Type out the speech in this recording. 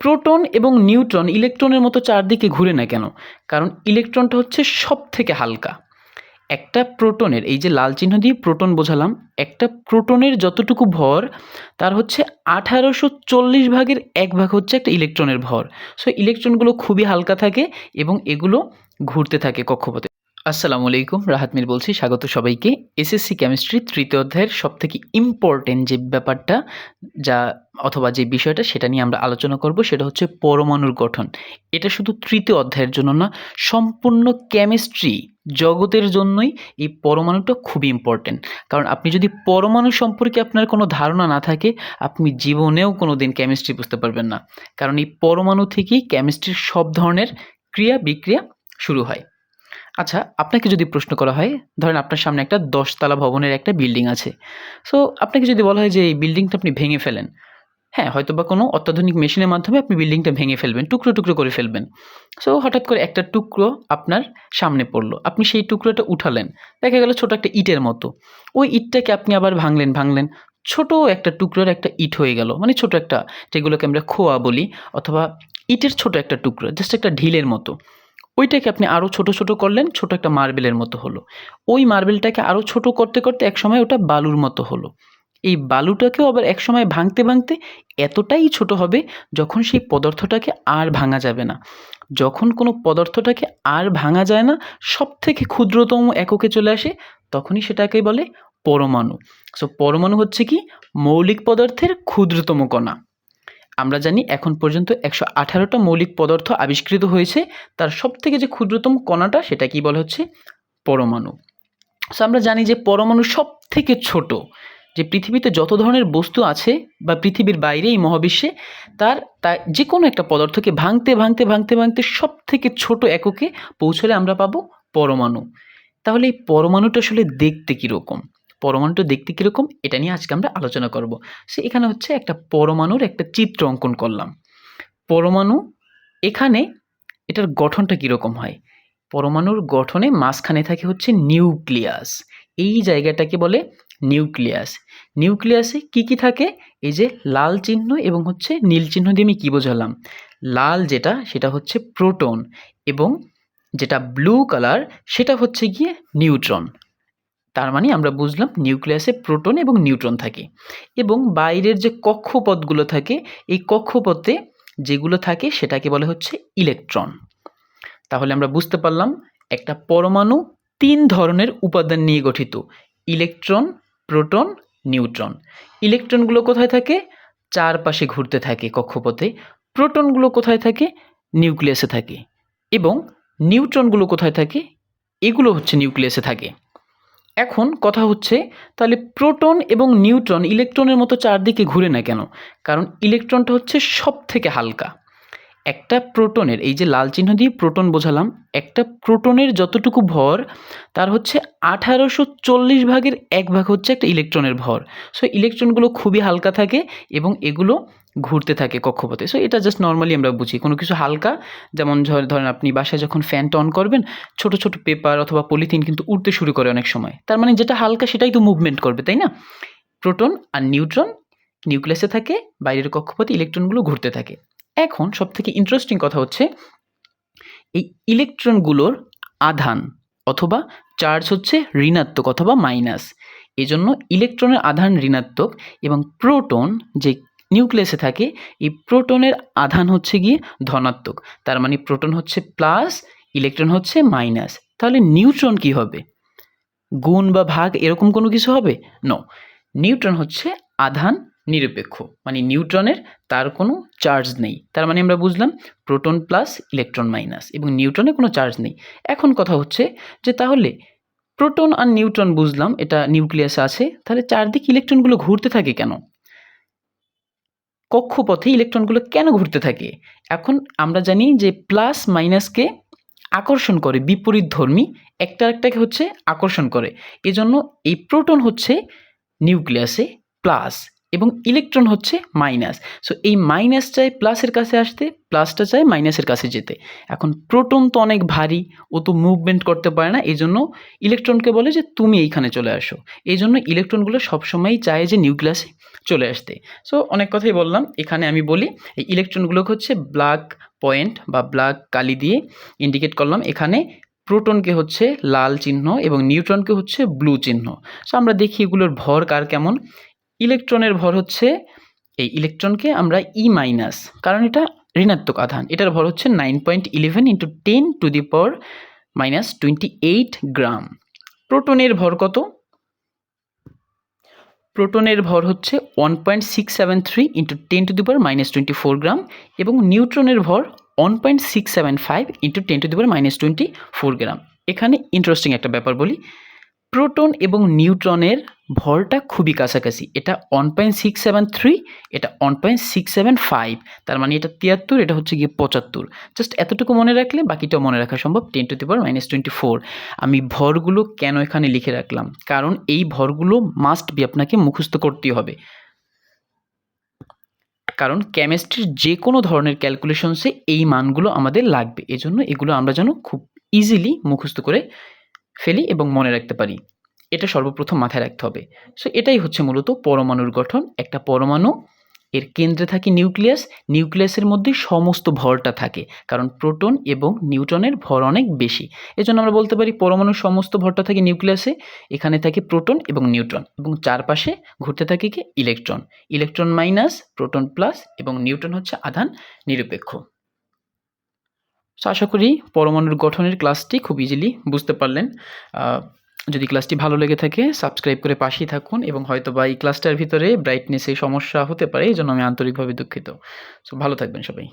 Proton এবং neutron ইলেকট্রনের মতো চারদিকে ঘুরে না কেন? কারণ ইলেকট্রনটা হচ্ছে সব থেকে হালকা। একটা প্রোটনের, এই যে লাল চিহ্ন দিয়ে প্রোটন বোঝালাম, একটা প্রোটনের যতটুকু ভর, তার হচ্ছে আঠারোশো চল্লিশ ভাগের এক ভাগ হচ্ছে একটা ইলেকট্রনের ভর। সো ইলেকট্রনগুলো খুবই হালকা থাকে এবং এগুলো ঘুরতে থাকে কক্ষপথে। আসসালামু আলাইকুম, রাহাত মির বলছি, স্বাগত সবাইকে। এসএসসি কেমিস্ট্রি তৃতীয় অধ্যায়ের সবথেকে ইম্পর্টেন্ট যে ব্যাপারটা, যা অথবা যে বিষয়টা, সেটা নিয়ে আমরা আলোচনা করব, সেটা হচ্ছে পরমাণুর গঠন। এটা শুধু তৃতীয় অধ্যায়ের জন্য না, সম্পূর্ণ কেমিস্ট্রি জগতের জন্যই এই পরমাণুটা খুবই ইম্পর্টেন্ট কারণ আপনি যদি পরমাণু সম্পর্কে আপনার কোনো ধারণা না থাকে, আপনি জীবনেও কোনো দিন কেমিস্ট্রি বুঝতে পারবেন না। কারণ এই পরমাণু থেকেই কেমিস্ট্রির সব ধরনের ক্রিয়া বিক্রিয়া শুরু হয়। আচ্ছা আপনাকে যদি প্রশ্ন করা হয়, ধরেন আপনার সামনে একটা দশতলা ভবনের একটা বিল্ডিং আছে। সো আপনাকে যদি বলা হয় যে এই বিল্ডিংটা আপনি ভেঙে ফেলেন হ্যাঁ হয়তো বা কোনো অত্যাধুনিক মেশিনের মাধ্যমে আপনি বিল্ডিংটা ভেঙে ফেলবেন, টুকরো টুকরো করে ফেলবেন। সো হঠাৎ করে একটা টুকরো আপনার সামনে পড়ল। আপনি সেই টুকরোটা উঠালেন, দেখা গেল ছোটো একটা ইটের মতো। ওই ইটটাকে আপনি আবার ভাঙলেন ভাঙলেন, ছোট একটা টুকরোর একটা ইট হয়ে গেল। মানে ছোট একটা, যেগুলোকে আমরা খোয়া বলি, অথবা ইটের ছোট একটা টুকরো জাস্ট একটা ঢিলের মতো। ওইটাকে আপনি আরও ছোট ছোট করলেন, ছোট একটা মার্বেলের মতো হলো। ওই মার্বেলটাকে আরও ছোট করতে করতে একসময় ওটা বালুর মতো হলো। এই বালুটাকেও আবার একসময় ভাঙতে ভাঙতে এতটাই ছোট হবে যখন সেই পদার্থটাকে আর ভাঙা যাবে না। যখন কোনো পদার্থটাকে আর ভাঙা যায় না সব থেকে ক্ষুদ্রতম এককে চলে আসে, তখনই সেটাকে বলে পরমাণু। সো পরমাণু হচ্ছে কি? মৌলিক পদার্থের ক্ষুদ্রতম কণা। আমরা জানি এখন পর্যন্ত একশো আঠারোটা মৌলিক পদার্থ আবিষ্কৃত হয়েছে। তার সব থেকে যে ক্ষুদ্রতম কণাটা সেটা কি বলা হচ্ছে? পরমাণু। সো আমরা জানি যে পরমাণু সব থেকে ছোট। যে পৃথিবীতে যত ধরনের বস্তু আছে বা পৃথিবীর বাইরে এই মহাবিশ্বে, তার তা যে কোনো একটা পদার্থকে ভাঙতে ভাঙতে ভাঙতে ভাঙতে সব থেকে ছোট এককে পৌঁছলে আমরা পাবো পরমাণু। তাহলে এই পরমাণুটা আসলে দেখতে কীরকম? পরমাণুটা দেখতে কীরকম, এটা নিয়ে আজকে আমরা আলোচনা করব। সে, এখানে হচ্ছে একটা পরমাণুর একটা চিত্র অঙ্কন করলাম। পরমাণু এখানে এটার গঠনটা কীরকম হয়? পরমাণুর গঠনে মাঝখানে থাকে হচ্ছে নিউক্লিয়াস। এই জায়গাটাকে বলে নিউক্লিয়াস। নিউক্লিয়াসে কি কি থাকে? এই যে লাল চিহ্ন এবং হচ্ছে নীল চিহ্ন দিয়ে আমি কী বোঝালাম? লাল যেটা, সেটা হচ্ছে প্রোটন এবং যেটা ব্লু কালার, সেটা হচ্ছে গিয়ে নিউট্রন। তার মানে আমরা বুঝলাম নিউক্লিয়াসে প্রোটন এবং নিউট্রন থাকে। এবং বাইরের যে কক্ষপথগুলো থাকে, এই কক্ষপথে যেগুলো থাকে সেটাকে বলে হচ্ছে ইলেকট্রন। তাহলে আমরা বুঝতে পারলাম একটা পরমাণু তিন ধরনের উপাদান নিয়ে গঠিত, ইলেকট্রন, প্রোটন, নিউট্রন। ইলেকট্রনগুলো কোথায় থাকে? চারপাশে ঘুরতে থাকে কক্ষপথে। প্রোটনগুলো কোথায় থাকে? নিউক্লিয়াসে থাকে। এবং নিউট্রনগুলো কোথায় থাকে? এগুলো হচ্ছে নিউক্লিয়াসে থাকে। এখন কথা হচ্ছে, তাহলে প্রোটন এবং নিউট্রন ইলেকট্রনের মতো চারদিকে ঘুরে না কেন? কারণ ইলেকট্রনটা হচ্ছে সব থেকে হালকা। একটা প্রোটনের, এই যে লাল চিহ্ন দিয়ে প্রোটন বোঝালাম, একটা প্রোটনের যতটুকু ভর, তার হচ্ছে আঠারোশো চল্লিশ ভাগের এক ভাগ হচ্ছে একটা ইলেকট্রনের ভর। সো ইলেকট্রনগুলো খুবই হালকা থাকে এবং এগুলো ঘুরতে থাকে কক্ষপথে। সো এটা জাস্ট নর্মালি আমরা বুঝি। কোনো কিছু হালকা, যেমন ধর- ধরেন আপনি বাসায় যখন ফ্যানটা অন করবেন, ছোট ছোট পেপার অথবা পলিথিন কিন্তু উড়তে শুরু করে অনেক সময়। তার মানে যেটা হালকা সেটাই তো মুভমেন্ট করবে, তাই না? প্রোটন আর নিউট্রন নিউক্লিয়াসে থাকে, বাইরের কক্ষপথে ইলেকট্রনগুলো ঘুরতে থাকে। এখন সব থেকে ইন্টারেস্টিং কথা হচ্ছে, এই ইলেকট্রনগুলোর আধান অথবা চার্জ হচ্ছে ঋণাত্মক অথবা মাইনাস এজন্য ইলেকট্রনের আধান ঋণাত্মক এবং প্রোটন যে নিউক্লিয়াসে থাকে, এই প্রোটনের আধান হচ্ছে গিয়ে ধনাত্মক। তার মানে প্রোটন হচ্ছে প্লাস ইলেকট্রন হচ্ছে মাইনাস তাহলে নিউট্রন কি হবে? গুণ বা ভাগ এরকম কোনো কিছু হবে? ন নিউট্রন হচ্ছে আধান নিরপেক্ষ। মানে নিউট্রনের তার কোনো চার্জ নেই। তার মানে আমরা বুঝলাম প্রোটন প্লাস ইলেকট্রন মাইনাস এবং নিউট্রনে কোনো চার্জ নেই। এখন কথা হচ্ছে যে তাহলে প্রোটন আর নিউট্রন বুঝলাম, এটা নিউক্লিয়াসে আছে, তাহলে চারদিকে ইলেকট্রনগুলো ঘুরতে থাকে কেন? কক্ষপথে ইলেকট্রনগুলো কেন ঘুরতে থাকে? এখন আমরা জানি যে প্লাস মাইনাসকে আকর্ষণ করে, বিপরীত ধর্মী, একটা একটাকে হচ্ছে আকর্ষণ করে। এজন্য এই প্রোটন হচ্ছে নিউক্লিয়াসে প্লাস। এবং ইলেকট্রন হচ্ছে মাইনাস সো এই মাইনাস চায় প্লাসের কাছে আসতে প্লাসটা চায় মাইনাসের কাছে যেতে। এখন প্রোটন তো অনেক ভারী, ও তো মুভমেন্ট করতে পারে না এই জন্য ইলেকট্রনকে বলে যে তুমি এইখানে চলে আসো। এই জন্য ইলেকট্রনগুলো সবসময়ই চায় যে নিউক্লিয়াসে চলে আসতে। সো অনেক কথাই বললাম। এখানে আমি বলি, এই ইলেকট্রনগুলোকে হচ্ছে ব্ল্যাক পয়েন্ট বা ব্ল্যাক কালি দিয়ে ইন্ডিকেট করলাম। এখানে প্রোটনকে হচ্ছে লাল চিহ্ন এবং নিউট্রনকে হচ্ছে ব্লু চিহ্ন। সো আমরা দেখি এগুলোর ভর কার কেমন। ইলেকট্রনের ভর হচ্ছে, এই ইলেকট্রনকে আমরা ই মাইনাস কারণ এটা ঋণাত্মক আধান, এটার ভর হচ্ছে nine point eleven into ten to the power minus twenty eight gram প্রোটনের ভর কত? প্রোটনের ভর হচ্ছে one point six seven three into ten to the power minus twenty four gram এবং নিউট্রনের ভর one point six seven five into ten to the power minus twenty four gram এখানে interesting একটা ব্যাপার বলি। প্রোটন এবং নিউট্রনের ভরটা খুবই কাছাকাছি। এটা one point six seven three এটা one point six seven five তার মানে এটা তিয়াত্তর, এটা হচ্ছে গিয়ে পঁচাত্তর। জাস্ট এতটুকু মনে রাখলে, বাকিটাও মনে রাখা সম্ভব ten to the power minus twenty four আমি ভরগুলো কেন এখানে লিখে রাখলাম? কারণ এই ভরগুলো মাস্ট বি আপনাকে মুখস্থ করতেই হবে। কারণ কেমিস্ট্রির যে কোনো ধরনের ক্যালকুলেশনসে এই মানগুলো আমাদের লাগবে। এজন্য এগুলো আমরা যেন খুব ইজিলি মুখস্থ করে ফেলি এবং মনে রাখতে পারি। এটা সর্বপ্রথম মাথায় রাখতে হবে। সো এটাই হচ্ছে মূলত পরমাণুর গঠন। একটা পরমাণু, এর কেন্দ্রে থাকে নিউক্লিয়াস। নিউক্লিয়াসের মধ্যে সমস্ত ভরটা থাকে, কারণ প্রোটন এবং নিউট্রনের ভর অনেক বেশি। এজন্য আমরা বলতে পারি পরমাণুর সমস্ত ভরটা থাকে নিউক্লিয়াসে, এখানে থাকে প্রোটন এবং নিউট্রন এবং চারপাশে ঘুরতে থাকে কি? Electron. Electron minus, proton plus এবং নিউট্রন হচ্ছে আধান নিরপেক্ষ। সো আশা করি পরমাণুর গঠনের ক্লাসটি খুব ইজিলি বুঝতে পারলেন। যদি ক্লাসটি ভালো লেগে থাকে সাবস্ক্রাইব করে পাশেই থাকুন এবং হয়তো বা এই ক্লাসটার ভিতরে ব্রাইটনেসে সমস্যা হতে পারে, এই জন্য আমি আন্তরিকভাবে দুঃখিত। সো ভালো থাকবেন সবাই।